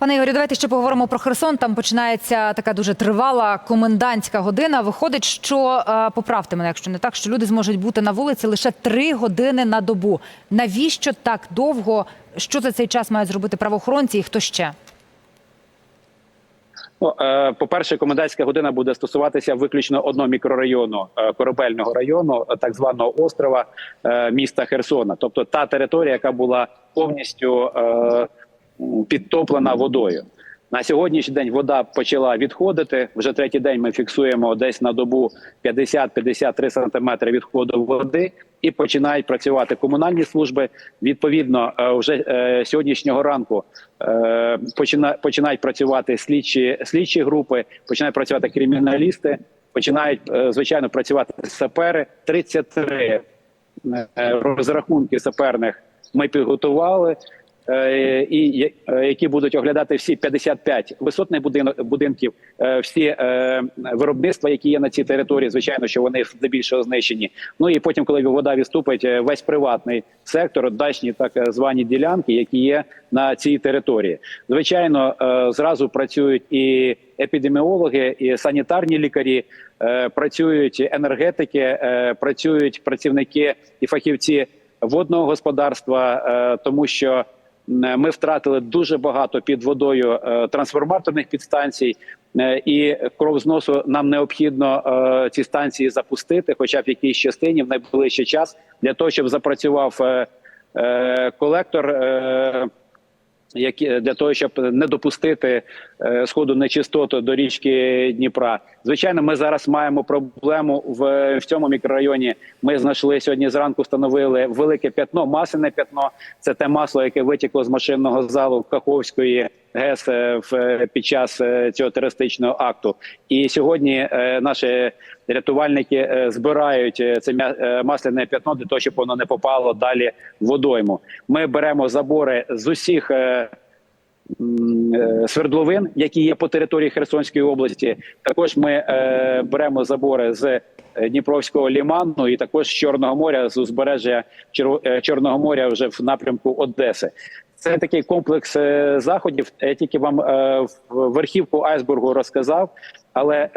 Пане Ігорю, давайте ще поговоримо про Херсон. Там починається така дуже тривала комендантська година. Виходить, що е, поправте мене, якщо не так, що люди зможуть бути на вулиці лише три години на добу. Навіщо так довго? Що за цей час мають зробити правоохоронці і хто ще? Ну, е, по-перше, комендантська година буде стосуватися виключно одного мікрорайону е, корабельного району, так званого острова міста Херсона, тобто та територія, яка була повністю підтоплена водою. На сьогоднішній день вода почала відходити. Вже третій день ми фіксуємо десь на добу 50-53 сантиметри відходу води, і починають працювати комунальні служби. Відповідно, е, вже е, сьогоднішнього ранку е, починають працювати слідчі слідчі групи, починають працювати криміналісти, починають звичайно працювати сапери. 33 е, розрахунки саперних ми підготували. Е, І е, які будуть оглядати всі 55 висотних будинків, е, всі виробництва, які є на цій території, звичайно, що вони здебільшого знищені. Ну і потім, коли вода відступить, весь приватний сектор, дачні так звані ділянки, які є на цій території. Звичайно, зразу працюють і епідеміологи, і санітарні лікарі, працюють енергетики, працюють працівники і фахівці водного господарства, тому що ми втратили дуже багато під водою е, трансформаторних підстанцій, е, і кров зносу нам необхідно е, ці станції запустити, хоча б в якійсь частині в найближчий час, для того, щоб запрацював е, е, колектор. Які для того, щоб не допустити е, сходу нечистоту до річки Дніпра. Звичайно, ми зараз маємо проблему в, в цьому мікрорайоні. Ми знайшли сьогодні зранку, встановили велике п'ятно, масляне п'ятно. Це те масло, яке витікло з машинного залу Каховської ГЕС е, в під час е, цього терористичного акту. І сьогодні е, наші рятувальники е, збирають е, це е, масляне п'ятно для того, щоб воно не попало далі в водойму. Ми беремо забори з усіх. Е, Свердловин, які є по території Херсонської області, також ми е, беремо забори з е, Дніпровського ліману і також з Чорного моря з узбережжя Чор- Чорного моря вже в напрямку Одеси. Це такий комплекс заходів. Я тільки вам в верхівку айсбергу розказав, але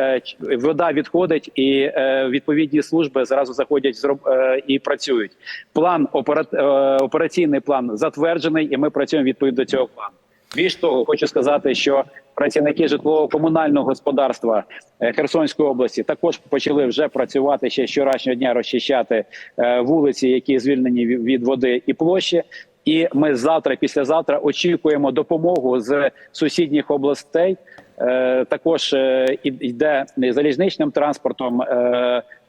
вода відходить, і відповідні служби зразу заходять зроб- е, і працюють. План опера- операційний план затверджений, і ми працюємо відповідно до цього плану. Більш того, хочу сказати, що працівники житлово-комунального господарства е, Херсонської області також почали вже працювати ще щорашнього дня розчищати е, вулиці, які звільнені від води і площі. І ми завтра, післязавтра очікуємо допомогу з сусідніх областей. Е, Також йде залізничним транспортом.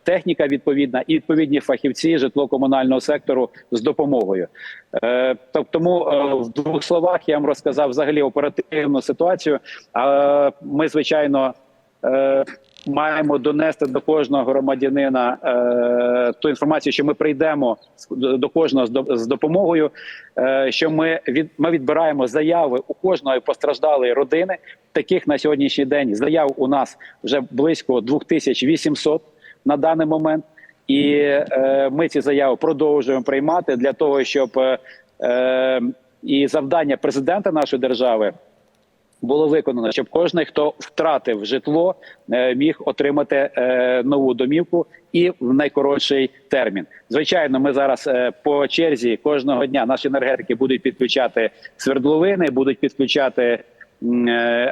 Е, Техніка відповідна і відповідні фахівці житлово-комунального сектору з допомогою. Е, тоб- Тому е, в двох словах я вам розказав взагалі оперативну ситуацію. А ми, звичайно, е, маємо донести до кожного громадянина е, ту інформацію, що ми прийдемо до кожного з допомогою. е, Що ми від ми відбираємо заяви у кожної постраждалої родини. Таких на сьогоднішній день заяв у нас вже близько 2800 на даний момент. І е, ми ці заяви продовжуємо приймати для того, щоб е, е, і завдання президента нашої держави було виконано, щоб кожен, хто втратив житло, е, міг отримати е, нову домівку і в найкоротший термін. Звичайно, ми зараз по черзі кожного дня наші енергетики будуть підключати свердловини, будуть підключати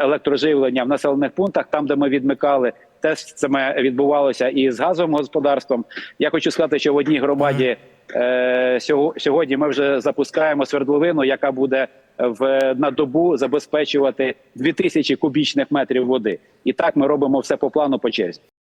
електроживлення в населених пунктах, там де ми відмикали. Те це ми відбувалося і з газовим господарством. Я хочу сказати, що в одній громаді е, сього- сьогодні ми вже запускаємо свердловину, яка буде в на добу забезпечувати 2000 кубічних метрів води. І так ми робимо все по плану по черзі.